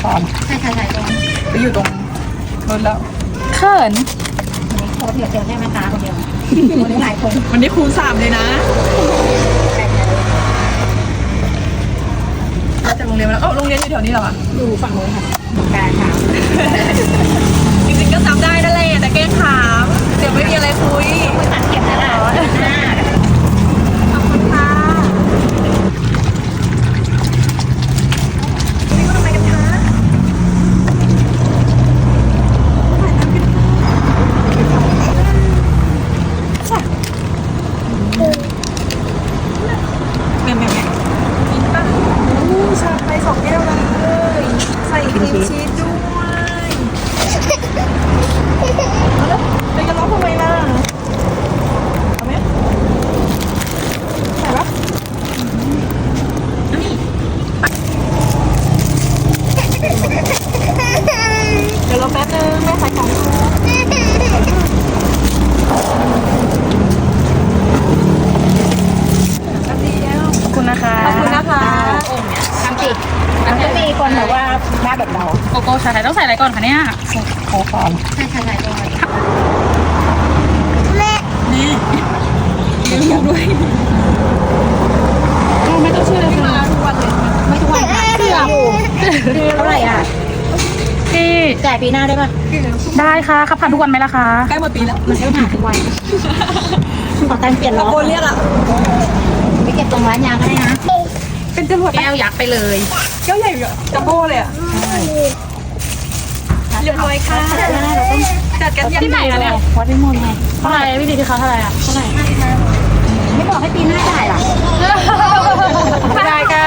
คอนใช่ใช่ใช่ตรงนี้ไปอยู่ตรงรถแล้วเขินโค้ดเดียวเดียวแค่แม่ค้าคนเดียววันนี้หลายคนวันนี้คูณสามเลยนะใช่ใช่มาจากโรงเรียนมาแล้วเอ้าโรงเรียนอยู่แถวนี้เหรอคะอยู่ฝั่งโน้นค่ะกายค่ะจริงๆก็จำได้นั่นแหละแต่แกล้งถาม เดี๋ยวไม่มีอะไรคุย คุยตัดเก็บแล้วล่ะหน้า ขอบคุณค่ะวันนี้มาทำอะไรกันคะ แม่แม่แม่กินป่ะอู้ชาไปสองแก้วเลย ใส่ครีมชีสด้วยไปกันร้องทำไมล่ะเอาไหมใส่ปะเดี๋ยวรอแป๊บนึงแม่ใส่ของอยู่แป๊บเดี ยวขอบคุณนะคะขอบคุณนะคะทำสิมันจะมีคนแบบว่าหน้าแบบเราโกโก้ชาไทยต้องใส่อะไรก่อนคะเนี่ยโค้คอนใช่ใช่ใช่ตรงนี้นี่เลี้ยงลูกด้วยไม่ต้องชื่อเลยมาค่ะทุกวันเลยไม่ทุกวันค่ะเกือบอยู่เท่าไหร่อะพี่จ่ายปีหน้าได้ป่ะได้ค่ะขับผ่านทุกวันไหมล่ะคะใกล้หมดปีแล้วมันใช้ผ่านทุกวันขอตังค์เปลี่ยนล้อตะโกนเรียกอะไปเก็บตรงร้านยางก็ได้นะเป็นจรวดแก้วยักษ์ไปเลยแก้วใหญ่อะจัมโบ้เลยอะเรียบร้อยค่ะจัดกันยังที่ไหนอะเนี่ยวัดพิมลไงเท่าไหร่พี่ดีที่เขาเท่าไหร่อะเท่าไหร่ไม่บอกให้ปีหน้าจ่ายหรอได้ค่ะ